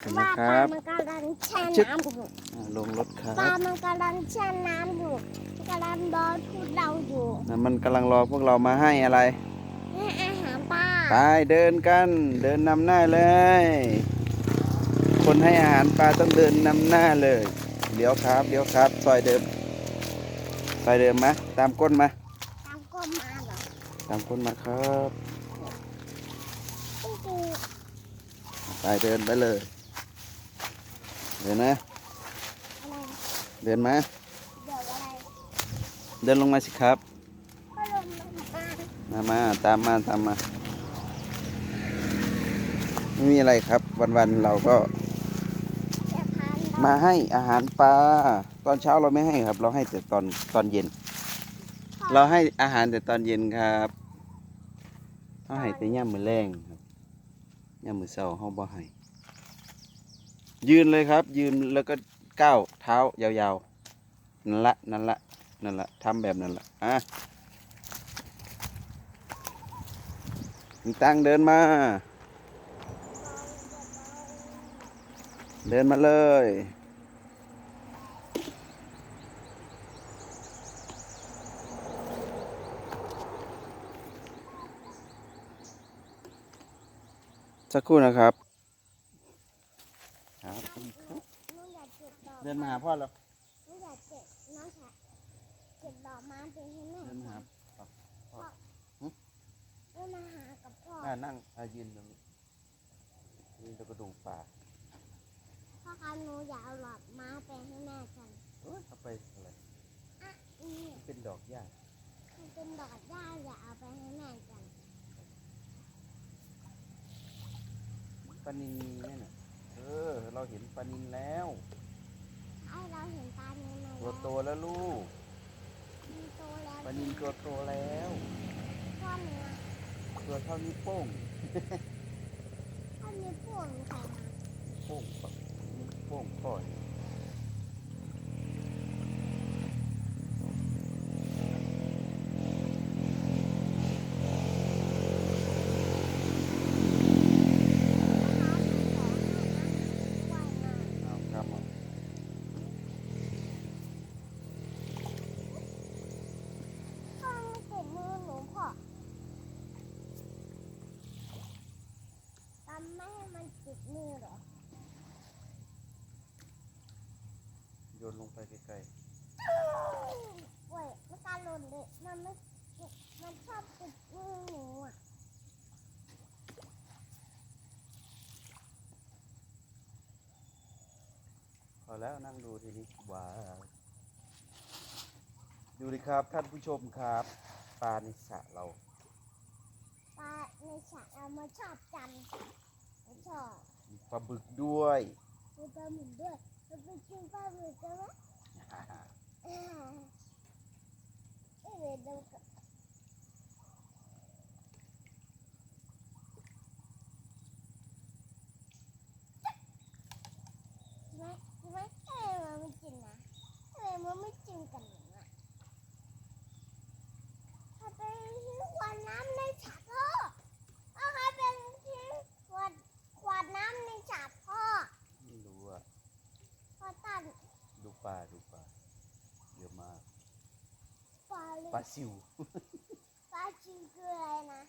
เห็นไหมว่าคปลารับมันกำลังแช่ชึบน้ำอยู่อ่าลงรถครัปลาบมันกำลังแช่น้ำอยู่กำลังรอทุกเราอยู่นะมันกำลังรอพวกเรามาให้อะไร ให้อาหารปลาไปเดินกัน เดินนำหน้าเลย คนให้อาหารปลาต้องเดินนำหน้าเลยเดี๋ยวครับเดี๋ยวครับซอยเดิมซอยเดิมมาตามก้นมา ตามก้มมาเหรอตามก้นมาครับจริงไปเดินไปเลย เดินนะๆอะไรเดินมาเดี๋ยวอะไรเดินลงมาสิครับก็ลงมามามาตามมาตามมาไม่มีอะไรครับ วันๆเราก็จะพานเรามาให้อาหารปลาตอนเช้าเราไม่ให้ครับ เราให้แต่ตอนตอนเย็น เราให้อาหารแต่ตอนเย็นครับเราให้แต่ย่ามมือแรงครับย่ามมือเช้าเขาบ่ให้ ยืนเลยครับ ยืนแล้วก็ก้าวเท้ายาวๆ นั่นละ นั่นละ นั่นละทำแบบนั้นละอะมีตังเดินมา เดินมาเลย สักครู่นะครับครับ หนูอยากเก็บ ดอกเดินมาหาพ่อแล้วหนูอยากเก็บน้องชายเก็บดอกไม้ไปให้แม่เดินมาหาเดินมาหากับพ่ออ่านั่งอ่ายืนตรงนี้ยืนตรงกระดูกป่าพ่อคะหนูอยากเอาดอกไม้ไปให้แม่กันเอ้ยเอาไปอะไรอะนี่เป็นดอกหญ้ามันเป็นดอกหญ้าอยากเอาไปให้แม่กันปลานินมีไหมเนี่ยเออ เราเห็นปลานินแล้วให้ เราเห็นตาในในตัวโตแล้วลูกมีโตแล้วปลานินตัวโตแล้วพ่อเนื้อตัวเท่านี้วโป้งพ่อมีพ่วงใครมาโป้งปะนิ้วโป้งพ่อยนะคะขอให้นะว่ายน้ำ เอาครับผม พ่อไม่ติดมือหนูพ่อทำไม่ให้มัน ติดมือเหรอ โยนลงไปไกลเว้ยมันการหล่นเลย มันไม่ มันชอบติดมือหนูอะๆพอแล้วนั่งดูทีนี้ว้าวดูดิครับท่านผู้ชมครับปลาในสระเรา ปลาในฉากเรามาชอบจันไม่ ชอบมีปลาบึกด้วยมีปลาหมึกด้วยเราไปกินปลาหมึกกันไหมเออเอ้ยเดี๋ยวดูกันไหมไหมเอ้ยมันไม่กินนะเอ้ยมันไม่กินกันหนูอะถ้าไปทิ้งขวดน้ำในฉากพ่อถ้าใครเป็นทิ้งขวดขวดน้ำในฉากพ่อ ไม่รู้อะ พ่อตั้น ดูปลาดูปลาเยอะมาก ปลาเลย ปลา ซิวปลาชิมคืออะไรนะ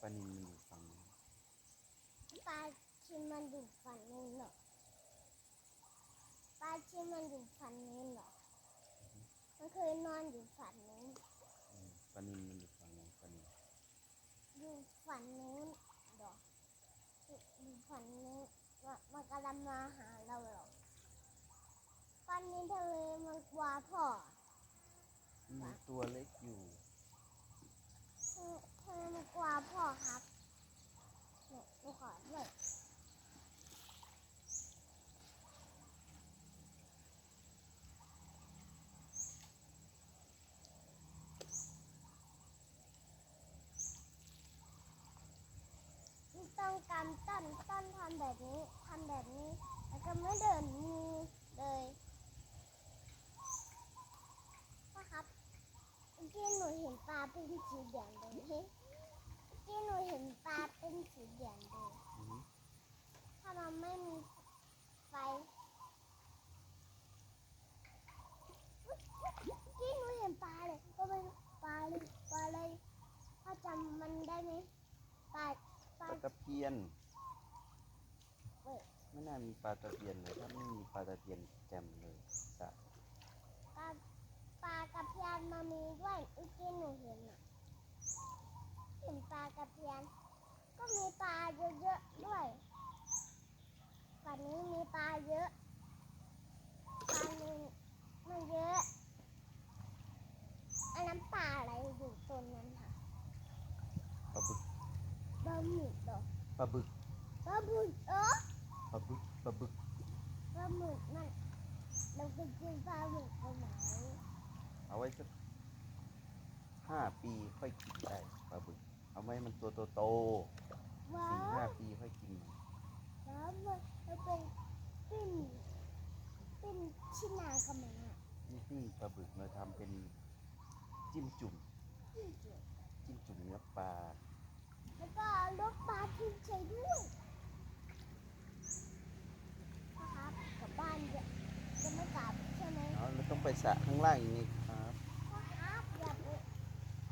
ปลานินมันอยู่ฝั่งนู้นปลาชิมมันอยู่ฝั่งนู้นเหรอปลาชิมมันอยู่ฝั่งนู้นเหรอมันเคยนอนอยู่ฝั่งนู้นอืมปลานินมันอยู่ฝั่งนู้นปลานินอยู่ฝั่งนู้นเหรออยู่อยู่ฝั่งนู้นมันมันกำลังมาหาเราเหรอปลานี้ทะเลมันกลัวพ่อมีตัวเล็กอยู่ำต้นต้นทำแบบนี้ทำแบบนี้ แล้วก็ไม่เดินมีเลยนะครับที่หนูเห็นปลาเป็นสีเหลืองเลยที่หนูเห็นปลาเป็นสีเหลืองเลยถ้ามันไม่มีไฟที่หนูเห็นปลาเลยก็เป็นปลาเลยปลาเลยพ่าจำมันได้ไหมปลา เว้ยไม่น่ามีปลาตะเพียนเลยถ้าไม่มีปลาตะเพียนแจ่มเลยสระปลาปลากระเพียนมามีด้วยเมื่อกี้หนูเห็นอะเห็นปลากระเพียน ก็มีปลาเยอะๆด้วยฝั่งนี้มีปลาเยอะปลาหนึ่งมันเยอะอันนั้นปลาอะไรอยู่ตรงนั้นค่ะปลาบึก ปลาหมึกเหรอปลาบึกปลาบึกเออปลาบึกปลาบึกปลาหมึกมันเราไปกินปลาหมึกไปไหนเอาไว้สักห้าปีค่อยกินได้ปลาบึก เอาไว้มันตัวโตว้าๆสี่ห้าวปีค่อยกินแล้วมันมันเป็นปิ้นปิ้นชิ้นนากระมังอะนี่ปิ้งปลาบึกมาทำเป็นจิ้มจุ่มปิ้นเกี่ยวจิ้มจุ่มเนื้อปลา แล้วก็เอาลูกปลาทิ้งใส่ด้วยนะครับกลับบ้านจะจะไม่กลับใช่ไหมเอาเราต้องไปสระข้างล่างอีกนี่ครับพ่อครับอย่าไป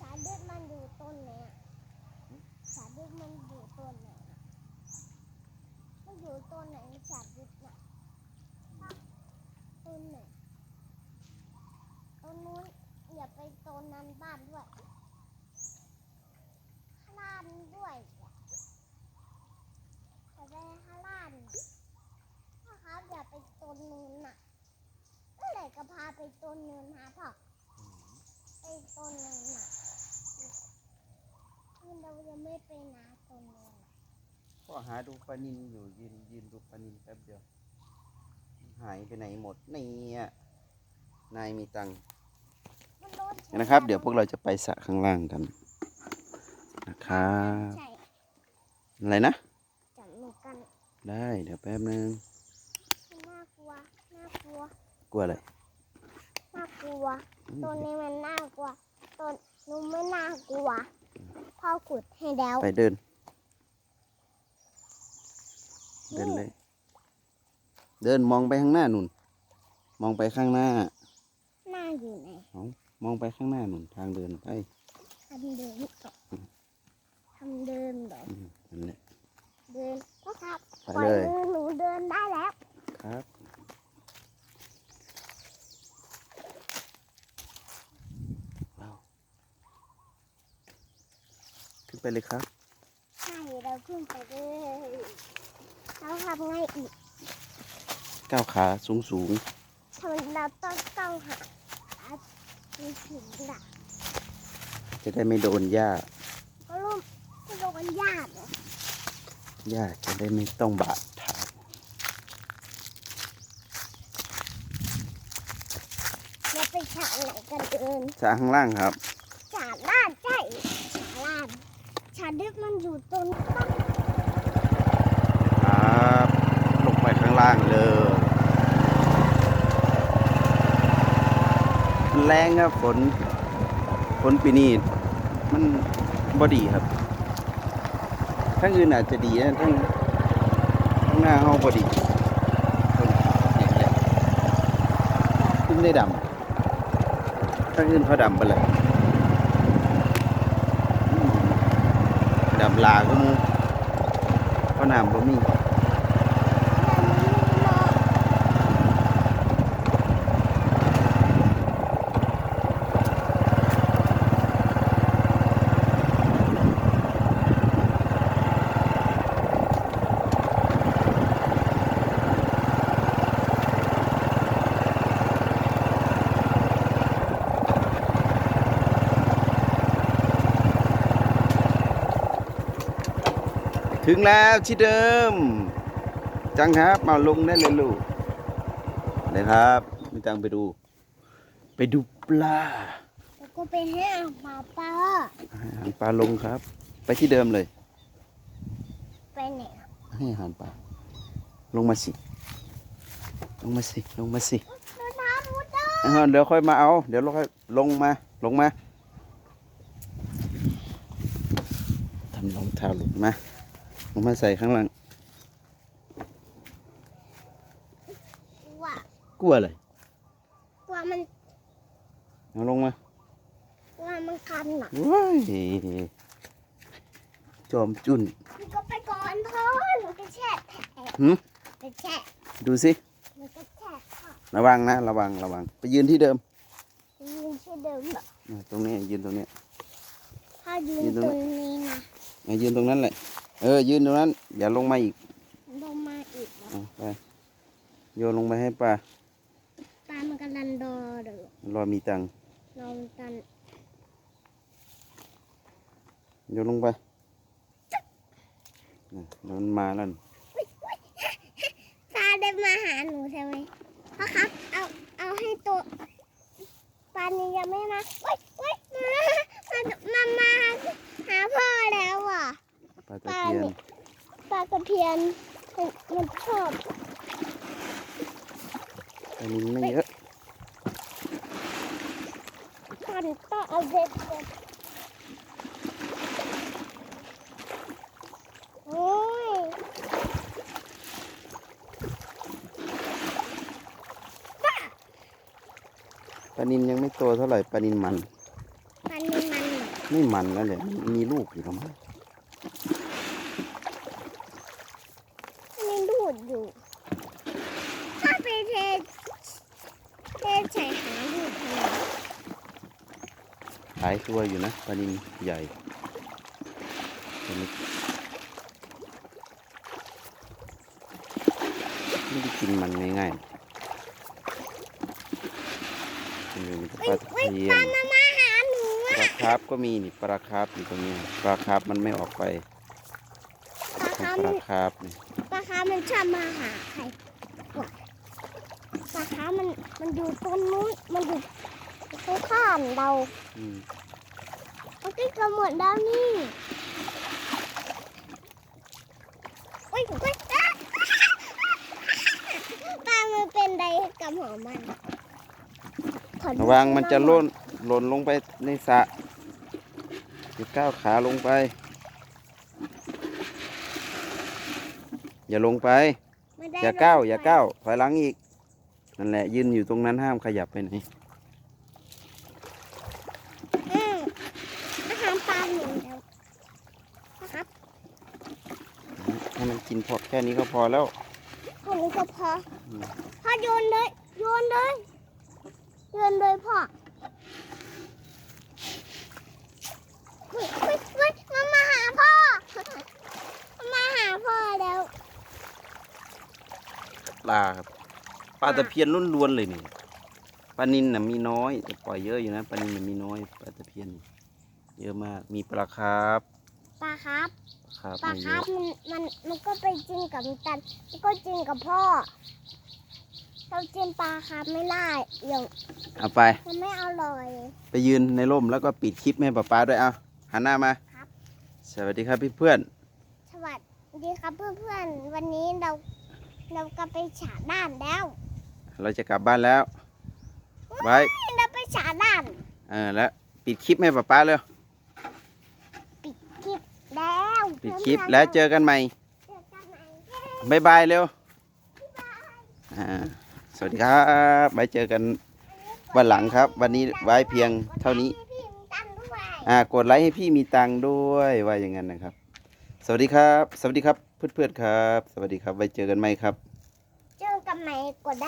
สารเลือดมันอยู่ต้นไหนอะสารเลือดมันอยู่ต้นไหนอะมันอยู่ต้นไหนสารเลือดน่ะต้นไหนต้นนู้นอย่าไปต้นนั้นบ้านด้วย ข้างล่างด้วยอะอย่าไปข้างล่างน่ะพ่อครับอย่าไปต้ นนู้นน่ะเมื่อไหร่ก็พาไปต้นนู้นหาพ่อไอ้ต้นนึงน่ะมันเรายังไม่ไปนาต้นนึงน่ะก็หาดูปลานินอยู่ยืนยืนดูปลานินแป๊บเดียว หายไปไหนหมดนี่อะนายมีตังค์มันโดนนะครับ เดี๋ยวพวกเราจะไปสระข้างล่างกันนะครับใช่อะไรนะ จับมือกัน ได้เดี๋ยวแป๊บนึง มันน่ากลัว น่ากลัว กลัวอะไรน่ากลัวต้นนี้มันน่ากลัวต้นนู้นไม่น่ากลัวพ่อขุดให้แล้วไปเดิน เดินเลย เดินมองไปข้างหน้านุ่น มองไปข้างหน้า หน้าอยู่ไหนเอามองไปข้างหน้านุ่นทางเดินไปทำเดินก่อนทำเดินเหรออืมนั่นแหละเดินพ่อครับไปปล่อยเลยมือหนูเดินได้แล้วครับ ว้าว ขึ้นไปเลยครับ ใช่เราขึ้นไปเลยเราทำไงอีกก้าวขาสูงสูงทำไมเราต้องต้องหาอาชีพถึงล่ะๆจะได้ไม่โดนหญ้าก็ร่วมก็โดนญาติเหรอหญ้าจะได้ไม่ต้องบาดเท้าอย่าไปฉาไหนกันเดินสระข้างล่างครับ ฉาล้านใช่ฉาล้าน ฉาดึกมันอยู่ตรงต้นครับลงไปข้างล่างเลยมันแรงครับฝน ฝนปีนี้มันบอดีครับทั้งอื่นอาจจะดีนะทั้งทั้งหน้าเฮาบอดีฝนอย่างเงี้ยเพิ่งได้ดำทั้งอื่นเขาดำไปเลยอืม ดับลาก็มูก็น้ำบ่มี ถึงแล้วที่เดิม จังครับมาลงได้เลยลูกเลยครับมีตังไปดู ไปดูปลาแล้วก็ไปให้อาหมาปลาให้อาหารปลาลงครับ ไปที่เดิมเลย ไปไหนอะให้อาหารปลาลงมาสิ ลงมาสิลงมาสิรองเท้าหนูเดินอ่าเดี๋ยวค่อยมาเอา เดี๋ยวเราค่อยลงมาลงมาทำรองเท้าหลุดมา ลงมาใส่ข้างหลังว่ากลัวอะไรกลัวมันเอาลงมากลัวมันคันอะว้ายจอมจุนหนูก็ไปก่อนพ่อหนูจะแช่แผลหืมจะแช่ดูสิหนูจะแช่ค่ะระวังนะ ระวังระวัง ไปยืนที่เดิมยืนที่เดิมเหรออะตรงนี้ยืนตรงนี้ถ้ายืนยืนตตรรงงนี้นะอะยืนตรงนั้นแหละ เออ ยืนตรงนั้น อย่าลงมาอีกลงมาอีกแล้วอะไปโยนลงไปให้ป้าตามันกำลังรอเดี๋ยวรอมีตังค์รอมันกันโยนลงไปน่ะเดี๋ยวมันมาแล้วนี่ตาเดินมาหาหนูใช่ไหมพ่อครับ เอาเอาให้ตัวปานนี้ยังไม่มาเว้ยเว้ยมามามามาหาพ่อแล้วอะปลาตะเพียนปลาตะเพียนมันมันชอบอันนี้ไม่เยอะตอนต้องเอาเด็ดเด็ดโอ้ยป้าปลานินยังไม่โตเท่าไหร่ปลานินมัน มันมีมันเหรอไม่มันแล้วแหละมันมีลูกอยู่แล้วมั้ง มันยังดูดอยู่ ถ้าไปเทเทใส่หาดูดทำไม หลาย ตัวอยู่นะปลานินใหญ่ตัวนี้ไม่ได้กินมันง่ายๆนี่มันปลาตะเฮ้ยเพียปลานมามาหาหนูปอะลาคาร์ฟก็มีนี่ปลาคาร์ฟอยู่ตรงนี้ปลาคาร์ฟมันไม่ออกไปปลานี่คาปมัลานคาร์ฟนี่ปลาคามันชอบมาหาใครวะปลาคามันมันอยู่ตรงนู้นมันอยู่ข้างๆเราอืม มันใกล้จะหมดแล้วนี่โอ้ยโอ้ยอะปลามันเป็นไรกับหัวมันขอดูระวังมันจะหหล่อยนหล่นลงไปในสระอย่าก้าวขาลงไป อย่าลงไปไม่ได้อย่าก้าวลงอย่าไปก้าวถอยหลังอีก นั่นแหละยืนอยู่ตรงนั้นห้ามขยับไปไหน อืมอาหารปลาหนึ่งแล้วนะครับ ให้มัน กินพอแค่นี้ก็พอแล้วพอนี้ก็พออมพ่อโยนเลยโยนเลยโยนเลยพ่อเฮ้ยเฮ้ยเฮ้ยมันมาหาพ่อมันมาหาพ่อแล้วปลาครับปลาตะเพียนล้วนๆเลยนี่ปลานินน่ะมีน้อยแต่ปล่อยเยอะอยู่นะปลานินน่ะมีน้อยปลาตะเพียน เยอะมากมีปลาคาร์ฟ ปลาครับครับปลาไม่คเยรับอะมันมันมันก็ไปจิ้นกับตันมันก็จิ้นกับพ่อ เราจิ้นปลาครับไม่ได้เดี๋ยวเอาไป มันไม่อร่อย ไปยืนในร่มแล้วก็ปิดคลิปให้ป๊าป๊าด้วยเอาหันหน้ามาครับ สวัสดีครับพี่เพื่อนสวัสดีครับเพื่อนๆวันนี้เราเราก็ไปฉาด้านแล้วเราจะกลับบ้านแล้ว ไว้ เราไปฉาด้าน เออแล้วปิดคลิปให้ป๊าป๊าเลย ปิดคลิปแล้ว ปิดคลิปแล้วเจอกันใหม่เจอกันใหม่บายบายเร็วอ่าสวัสดีครับไว้เจอกันวันหลังครับ วันนี้ไว้เพียงเท่านี้พี่มีตังค์ด้วยอ่ากดไลค์ให้พี่มีตังค์ด้วยว่าอย่างนั้นนะครับ สวัสดีครับ สวัสดีครับเพื่อนๆครับ สวัสดีครับ ไว้เจอกันใหม่ครับ เจอกันใหม่กดได้